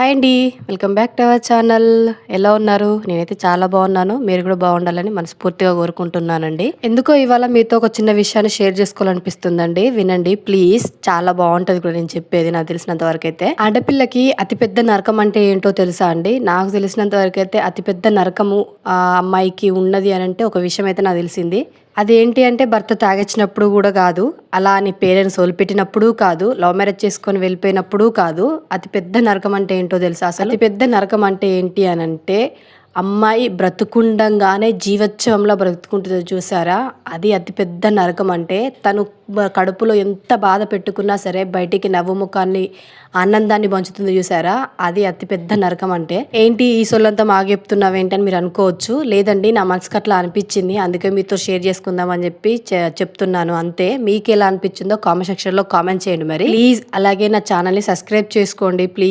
Hi అండి. Welcome back to our channel. ఎలా ఉన్నారు? నేనైతే చాలా బాగున్నాను. మీరు కూడా బాగుండాలని మనస్ఫూర్తిగా కోరుకుంటున్నానండి. ఎందుకో ఇవాళ మీతో ఒక చిన్న విషయాన్ని షేర్ చేసుకోవాలనిపిస్తుందండి. వినండి ప్లీజ్. చాలా బాగుంటుంది కూడా నేను చెప్పేది నాకు తెలిసినంత వరకు అయితే ఆడపిల్లకి అతిపెద్ద నరకం అంటే ఏంటో తెలుసా అండి? నాకు తెలిసినంత వరకు అయితే అతిపెద్ద నరకము ఆ అమ్మాయికి ఉన్నది అని అంటే ఒక విషయం అయితే నాకు తెలిసింది. అదేంటి అంటే భర్త తాగొచ్చినప్పుడు కూడా కాదు అలా అని పేరెంట్స్ వదిలిపెట్టినప్పుడు కాదు లవ్ మ్యారేజ్ చేసుకొని వెళ్ళిపోయినప్పుడు కాదు. అతి పెద్ద నరకం అంటే ఏంటో తెలుసా అసలు? పెద్ద నరకం అంటే ఏంటి అని అంటే అమ్మాయి బ్రతుకుండంగానే జీవోత్సవంలో బ్రతుకుంటుందో చూసారా? అది అతిపెద్ద నరకం అంటే తను కడుపులో ఎంత బాధ పెట్టుకున్నా సరే బయటికి నవ్వుముఖాన్ని ఆనందాన్ని పంచుతుంది చూసారా? అది అతిపెద్ద నరకం అంటే. ఏంటి ఈ సొల్లంతా మాకు చెప్తున్నావు ఏంటని మీరు అనుకోవచ్చు. లేదండి నా మనసుకు అట్లా అనిపించింది. అందుకే మీతో షేర్ చేసుకుందాం అని చెప్పి చె- చెప్తున్నాను. అంతే మీకు ఎలా అనిపించిందో కామెంట్ సెక్షన్లో కామెంట్ చేయండి మరి. ప్లీజ్ అలాగే నా ఛానల్ని సబ్స్క్రైబ్ చేసుకోండి. ప్లీజ్.